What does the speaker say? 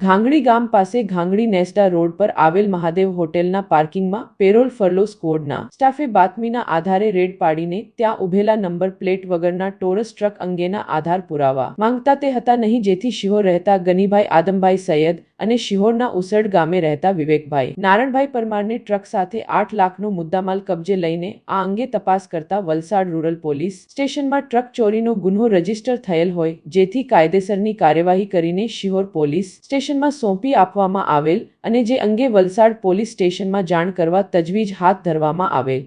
ઘાંગડી ગામ પાસે ઘાંગડી નેસ્ટા રોડ પર આવેલ મહાદેવ હોટેલના પાર્કિંગમાં પેરોલ ફરલો સ્કોડના સ્ટાફે બાતમીના આધારે રેડ પાડીને ત્યાં ઉભેલા નંબર પ્લેટ વગરના ટોરસ ટ્રક અંગેના આધાર પુરાવા માંગતા તે હતા નહીં જેથી શિહોર રહેતા ગનીભાઈ આદમભાઈ સૈયદ અને શિહોરના ઉસડ ગામે રહેતા વિવેકભાઈ. નારણભાઈ પરમારને ટ્રક સાથે આઠ લાખનો મુદ્દામાલ કબજે લઈને આ અંગે તપાસ કરતા વલસાડ રૂરલ પોલીસ સ્ટેશનમાં ટ્રક ચોરીનો ગુન્હો રજિસ્ટર થયેલ હોય જેથી કાયદેસરની કાર્યવાહી કરીને શિહોર પોલીસ સ્ટેશનમાં સોંપી આપવામાં આવેલ અને જે અંગે વલસાડ પોલીસ સ્ટેશનમાં જાણ કરવા તજવીજ હાથ ધરવામાં આવેલ.